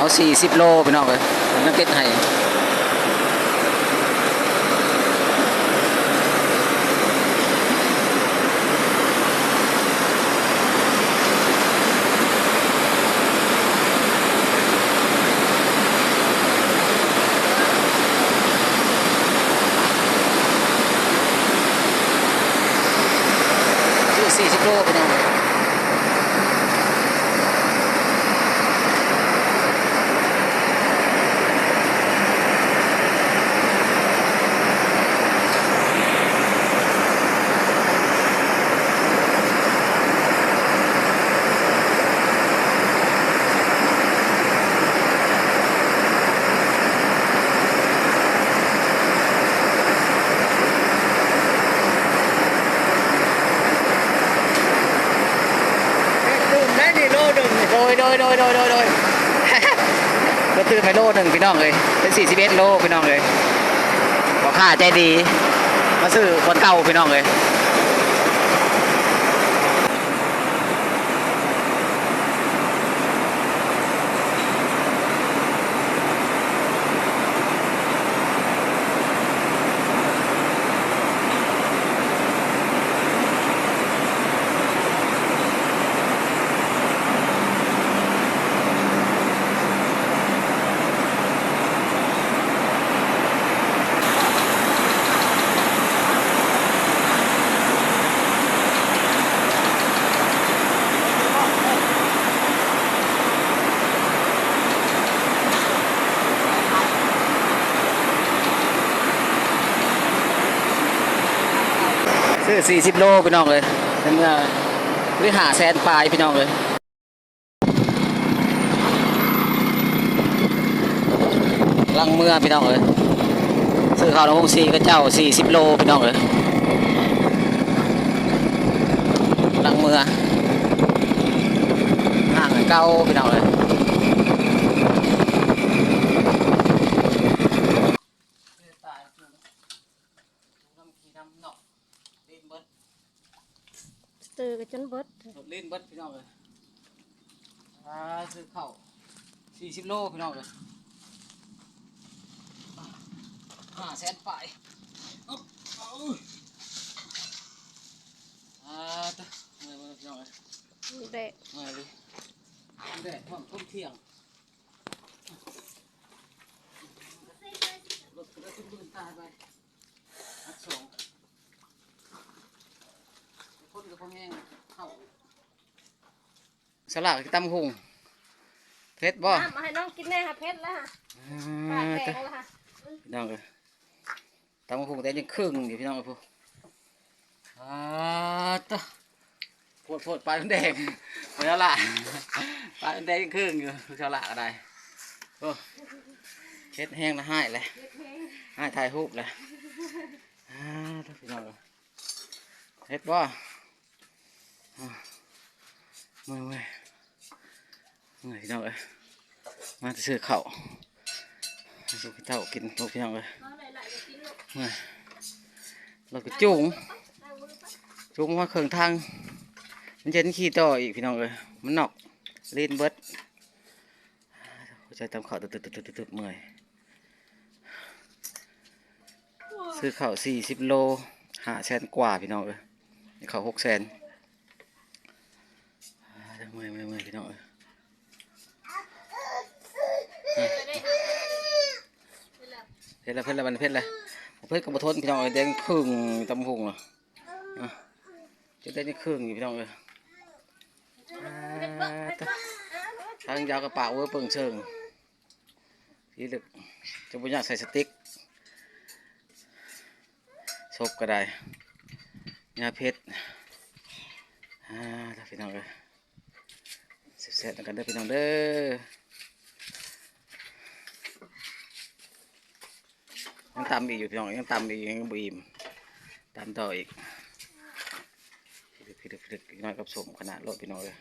เอาสี่สิบโลพี่น้องเลยผมต้องเก็ตให้สี่สิบโลพี่น้องเลย ตื่นได้นี่โล โดยโดยโดยโดยโดยโดยก็ตื่นไปโลหนึ่งพี่น้องเลยเป็นสี่สิบเอ็ดโลพี่น้องเลยบอกค่าใจดี มาซื้อคนเก่าพี่น้องเลย ซื้อสี่สิบโลพี่น้องเลยเป็นเมื่อหรือหาแสนปลายพี่น้องเลยลังเมื่อพี่น้องเลยซื้อข้าวน้ำพงซีก็เจ้าสี่สิบโลพี่น้องเลยลังเมื่อห่างเก้าพี่น้องเลยน้ำเนาะเล่นเบิด ตื่นกันจนเบิดเล่นเบิดพี่น้องเลยอ่าซื้อข้าวสี่สิบโลพี่น้องเลยห้าแสนไปอุ๊บเอาอ่าตะเมื่อยเมื่อยพี่น้องเลยเดะเมื่อยเลยแดดท่วมต้นเที่ยงรถกระตุ้นปืนตายไปอัดสองคนกับพ่อแห้ง เข้าสลัดตำหุงเพชรบ่น้ำมาให้น้องกินแน่ค่ะเพชรแล้วค่ะปากแดงแล้วค่ะพี่น้องเลยตำหุงแต่ยังครึ่งอยู่พี่น้องเลยพูอ่าตะปวดปวดปลายมันแดงไปแล้วล่ะปลายมันแดงยังครึ่งอยู่สลัดอะไรโอ้เช็ดแห้งนะให้เลยให้ถ่ายรูปเลยอ่าตะพี่น้องเลยเฮ็ดบ่อ่า เมื่อยเมื่อยเมื่อยพี่น้องเลยมาจะซื้อข้าวให้ลูกพี่เต้ากินลูกพี่น้องเลยน้องไหลๆจะกินลูกเมื่อยเราก็จุงนั่งมือไปจุงมาเครื่องทางมันจะขี่ต่ออีกพี่น้องเลยมันนอกเล่นเบิดใจตามข่าวตึ๊ดตึ๊ดตึ๊ดตึ๊ดเมื่อยซื้อข้าวสี่สิบโลหาแสนกว่าพี่น้องเลยนี่ข้าวหกแสน เมื่อยเมื่อยเมื่อยพี่น้องเลยเพชรละเพชรละมันเพชรละเพชรกับบทนพี่น้องเอ้ยแดงครึ่งตำหุงเหรออะจะได้นี่ครึ่งอยู่พี่น้องเลยอ่าตะทางยาวกระเป๋าเว้ยเปิงเชิงพี่ลึกจะบุญยากใส่สติ๊กชบก็ได้ยาเพชรอ่าตะพี่น้องเลย เสร็จกันเด้อพี่น้องเด้อยังตำอีกอยู่พี่น้องยังตำอีกยังบีมตำต่ออีกพี่ดึกพี่ดึกพี่ดึกน้อยกับสมขนาดรถพี่น้องเลย